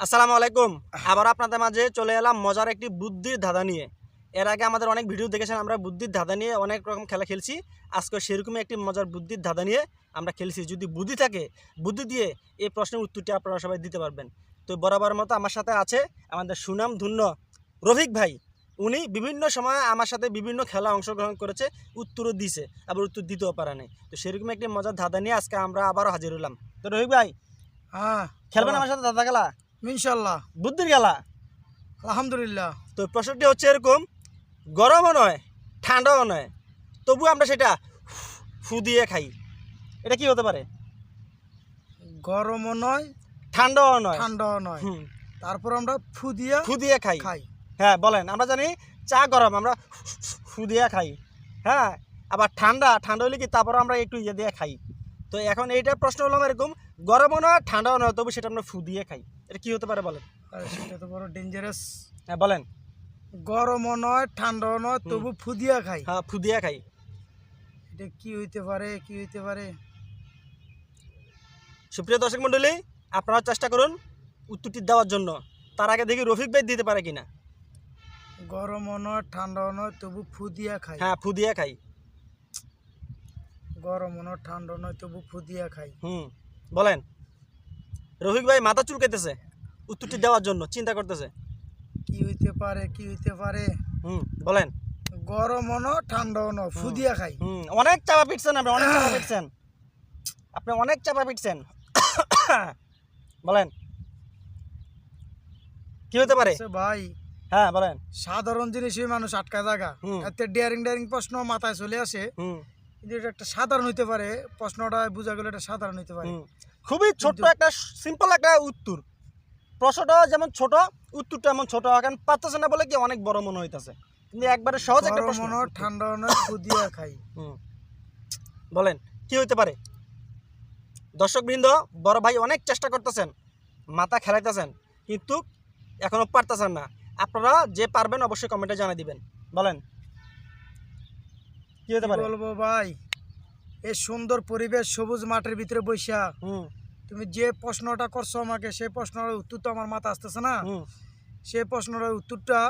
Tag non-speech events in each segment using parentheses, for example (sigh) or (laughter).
আসসালামু আলাইকুম। আবার আপনাদের মাঝে চলে এলাম মজার একটি বুদ্ধির ধাঁধা নিয়ে। এর আগে আমাদের অনেক ভিডিও দেখেছেন আমরা বুদ্ধির ধাঁধা নিয়ে অনেক রকম খেলা খেলছি। আজকে সেরকমই একটি মজার বুদ্ধির ধাঁধা নিয়ে আমরা খেলছি। যদি বুদ্ধি থাকে বুদ্ধি দিয়ে এই প্রশ্নের উত্তরটি আপনারা সবাই দিতে পারবেন। তো বরাবর মতো আমার সাথে আছে আমাদের সুনাম ধন্য রফিক ভাই। উনি বিভিন্ন সময় আমার সাথে বিভিন্ন খেলা অংশগ্রহণ করেছে উত্তরও দিছে আবার উত্তর দিতেও পারে নাই। তো সেরকম একটি মজার ধাঁধা নিয়ে আজকে আমরা আবারও হাজির হলাম। তো রফিক ভাই হ্যাঁ খেলবেন আমার সাথে ধাঁধা খেলা? ইনশাল্লাহ বুদ্ধির খেলা। আলহামদুলিল্লাহ। তো প্রশ্নটি হচ্ছে এরকম গরমও নয় ঠান্ডাও নয় তবু আমরা সেটা ফু দিয়ে খাই। এটা কি হতে পারে? গরমও নয় ঠান্ডাও নয়। ঠান্ডাও নয়। তারপর আমরা ফু দিয়া ফু দিয়ে খাই। খাই। হ্যাঁ বলেন আমরা জানি চা গরম আমরা ফু দিয়ে খাই। হ্যাঁ আবার ঠান্ডা ঠান্ডা হলে কি তারপর আমরা একটু ইয়ে দিয়ে খাই। তো এখন এইটা প্রশ্ন হলো এরকম গরমও নয় ঠান্ডাও নয় তবু সেটা আমরা ফু দিয়ে খাই। এটা কি হতে পারে বলেন? সেটা তো বড় ডেঞ্জারাস হ্যাঁ বলেন। গরমও নয় ঠান্ডাও নয় তবু ফু দিয়া খাই। হ্যাঁ ফু দিয়ে খাই। এটা কি হইতে পারে কি হইতে পারে? সুপ্রিয় দর্শক মণ্ডলী আপনারা চেষ্টা করুন উত্তরটি দেওয়ার জন্য। তার আগে দেখি রফিক ভাই দিতে পারে কিনা। গরমও নয় ঠান্ডাও নয় তবু ফু দিয়া খাই। হ্যাঁ ফু দিয়ে খাই। গরমও নয় ঠান্ডাও নয় তবু ফু দিয়া খাই। হুম। বলেন রফিক ভাই মাথা চুলকাইতেছে উত্তরটি দেওয়ার জন্য চিন্তা করতেছে। কি হইতে পারে কি হইতে পারে? হুম বলেন। গরমও নয় ঠান্ডাও নয় ফু দিয়া খাই। হুম অনেক চাপা পিটছেন আপনি অনেক চাপা পিটছেন। আপনি অনেক চাপা পিটছেন। (coughs) বলেন। কি হতে পারে? ভাই। হ্যাঁ বলেন। সাধারণ জিনিসই মানুষ আটকা জায়গা। এতে ডেয়ারিং ডেয়ারিং প্রশ্ন মাথায় চলে আসে। হুম। কিন্তু এটা একটা সাধারণ হইতে পারে প্রশ্নটা বোঝা গেলে এটা সাধারণ হইতে পারে। খুবই ছোট্ট একটা সিম্পল একটা উত্তর। প্রশ্নটা যেমন ছোট উত্তরটা এমন ছোট কারণ পারতেছে না বলে কি অনেক বড় মনে হইতাছে। কিন্তু একবারে সহজ একটা প্রশ্ন মনে ঠান্ডা ফুদিয়া খাই। বলেন কি হইতে পারে? দর্শকবৃন্দ বড় ভাই অনেক চেষ্টা করতেছেন মাথা খেলাইতেছেন কিন্তু এখনও পারতেছেন না। আপনারা যে পারবেন অবশ্যই কমেন্টে জানিয়ে দিবেন। বলেন কি হতে পারে? বলব ভাই? এই সুন্দর পরিবেশ সবুজ মাঠের ভিতরে বৈশা। তুমি যে প্রশ্নটা করছ আমাকে সেই প্রশ্নের উত্তর তো আমার মাথা আসতেছে না। সেই প্রশ্নের উত্তরটা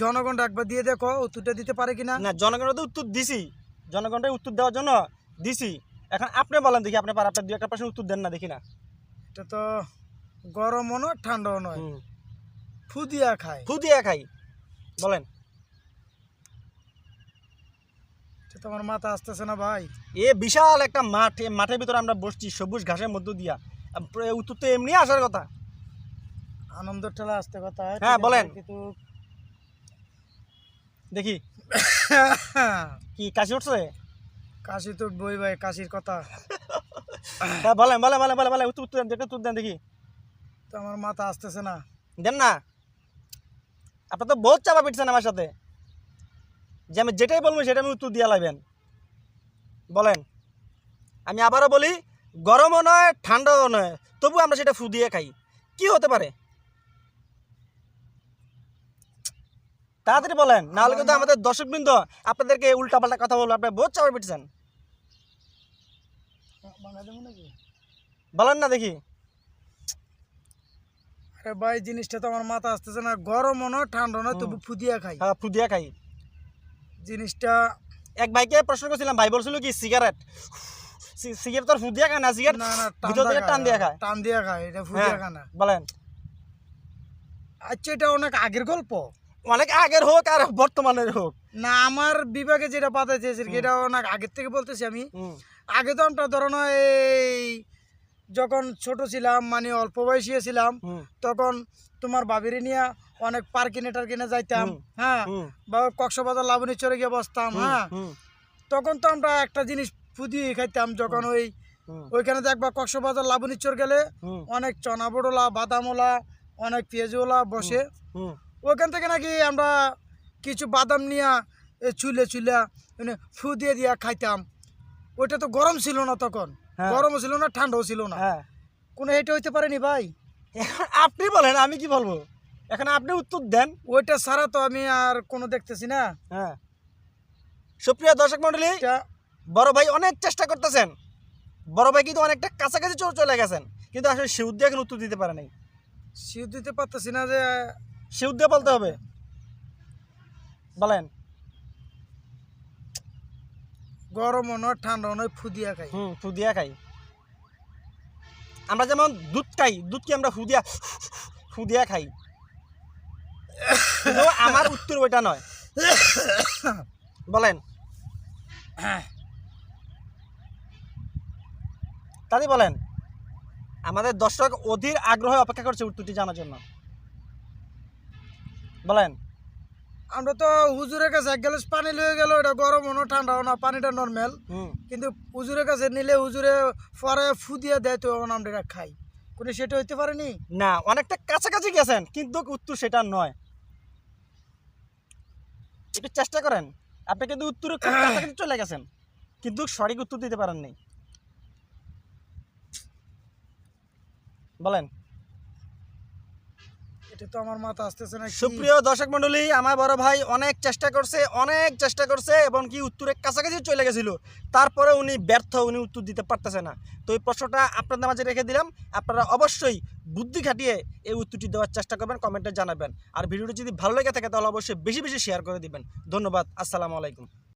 জনগণটা একবার দিয়ে দেখো উত্তরটা দিতে পারে কিনা? না জনগণের তো উত্তর দিছি। জনগণের উত্তর দেওয়ার জন্য দিছি। এখন আপনি বলেন দেখি আপনি পার আপনার দু একটা প্রশ্নের উত্তর দেন না দেখি না। এটা তো গরমও নয় ঠান্ডাও নয়। ফুদিয়া খায়। ফুদিয়া খাই। বলেন। এটা তো আমার মাথা আসতেছে না ভাই? এ বিশাল একটা মাঠ এই মাঠের ভিতরে আমরা বসছি সবুজ ঘাসের মধ্য দিয়া। উত্তর তো এমনি আসার কথা। আনন্দের ঠেলা আসতে কথা হ্যাঁ, বলেন। কিন্তু দেখি। (coughs) কি কাশি উঠছে? কাশি তো বই ভাই কাশির কথা। (coughs) হ্যাঁ বলেন বলেন বলেন বলেন বলেন উত্তর উত্তর দেন দেখে উত্তর দেন দেখি। তো আমার মাথা আসতেছে না। দেন না। আপনার তো বহুত চাপা পিটছেন আমার সাথে। যে আমি যেটাই বলব সেটা আমি উত্তর দিয়ে লাগবেন বলেন। আমি আবারও বলি গরমও নয় ঠান্ডাও নয় তবু আমরা সেটা ফু দিয়ে খাই। কি হতে পারে? তাড়াতাড়ি বলেন নাহলে কিন্তু আমাদের দর্শকবৃন্দ আপনাদেরকে উল্টাপাল্টা কথা বলব আপনি বহুত চাপা পিটছেন। বলেন না দেখি। আরে ভাই জিনিসটা তো আমার মাথা আসতেছে না। গরমও নয় ঠান্ডা নয় তবু ফুদিয়া খাই। হ্যাঁ ফু দিয়ে খাই। জিনিসটা এক ভাইকে প্রশ্ন করছিলাম ভাই বলছিল কি সিগারেট সিগারেট তোর ফু দিয়ে খায় না? সিগারেট না না ভিতর থেকে টান দিয়ে খায়? টান দিয়ে খায় এটা ফুদিয়া হ্যাঁ খায় না। বলেন। আচ্ছা এটা অনেক আগের গল্প। অনেক আগের হোক আর বর্তমানের হোক। না আমার বিভাগে যেটা পাতা চেয়েছে এটা অনেক আগের থেকে বলতেছি আমি আগে তো আমরা ধরো না এই যখন ছোট ছিলাম মানে অল্প বয়সী ছিলাম তখন তোমার বাবিরে নিয়ে অনেক পার্কিনে টার্কিনে যাইতাম হ্যাঁ বা কক্সবাজার লাবণী চড়ে গিয়ে বসতাম হ্যাঁ। তখন তো আমরা একটা জিনিস ফুদিয়ে খাইতাম যখন ওই ওইখানে দেখবা কক্সবাজার লাবণী চর গেলে অনেক চনা বড়লা বাদামওলা অনেক পেঁয়াজওলা বসে। ওইখান থেকে নাকি আমরা কিছু বাদাম নিয়ে চুলে চুলে মানে ফু দিয়ে দিয়া খাইতাম। ওইটা তো গরম ছিল না তখন। হ্যাঁ। গরমও ছিল না ঠান্ডাও ছিল না। হ্যাঁ। কোনো এটা হইতে পারেনি ভাই? আপনি বলেন আমি কি বলব? এখন আপনি উত্তর দেন। ওইটা ছাড়া তো আমি আর কোনো দেখতেছি না। হ্যাঁ। সুপ্রিয় দর্শক মন্ডলী বড় ভাই অনেক চেষ্টা করতেছেন। বড় ভাই কিন্তু অনেকটা কাছাকাছি চলে চলে গেছেন। কিন্তু আসলে উদ্যোগ এখন উত্তর দিতে পারে নাই। সিউ দিতে পারতেছি না যে শিউ দিয়ে বলতে হবে। বলেন। গরম নয় ঠান্ডা নয় ফুদিয়া খাই। হুম ফুদিয়া খাই। আমরা যেমন দুধ খাই দুধ কি আমরা ফুদিয়া ফুদিয়া খাই। আমার উত্তর ওইটা নয়। বলেন। তাই বলেন আমাদের দর্শক অধীর আগ্রহে অপেক্ষা করছে উত্তরটি জানার জন্য। বলেন। আমরা তো হুজুরের কাছে এক গ্লাস পানি লয়ে গেল এটা গরম হনো ঠান্ডা হনো পানিটা নর্মাল কিন্তু হুজুরের কাছে নিলে হুজুরে পরে ফুদিয়া দেয় তো আমরা খাই। কোনো সেটা হইতে পারেনি? না, অনেকটা কাছাকাছি গেছেন, কিন্তু উত্তর সেটা নয়। একটু চেষ্টা করেন। আপনি কিন্তু উত্তরে খুব কাছাকাছি চলে গেছেন, কিন্তু সঠিক উত্তর দিতে পারেননি। বলেন। সুপ্রিয় আমার বড় ভাই অনেক চেষ্টা করছে, অনেক চেষ্টা করছে, এবং কি উত্তরের কাছাকাছি চলে তারপরে উনি ব্যর্থ, উনি উত্তর দিতে পারতেছে না। তো এই প্রশ্নটা আপনাদের মাঝে রেখে দিলাম। আপনারা অবশ্যই বুদ্ধি খাটিয়ে এই উত্তরটি দেওয়ার চেষ্টা করবেন, কমেন্টে জানাবেন। আর ভিডিওটি যদি ভালো লেগে থাকে, তাহলে অবশ্যই বেশি বেশি শেয়ার করে দিবেন। ধন্যবাদ, আসসালামু আলাইকুম।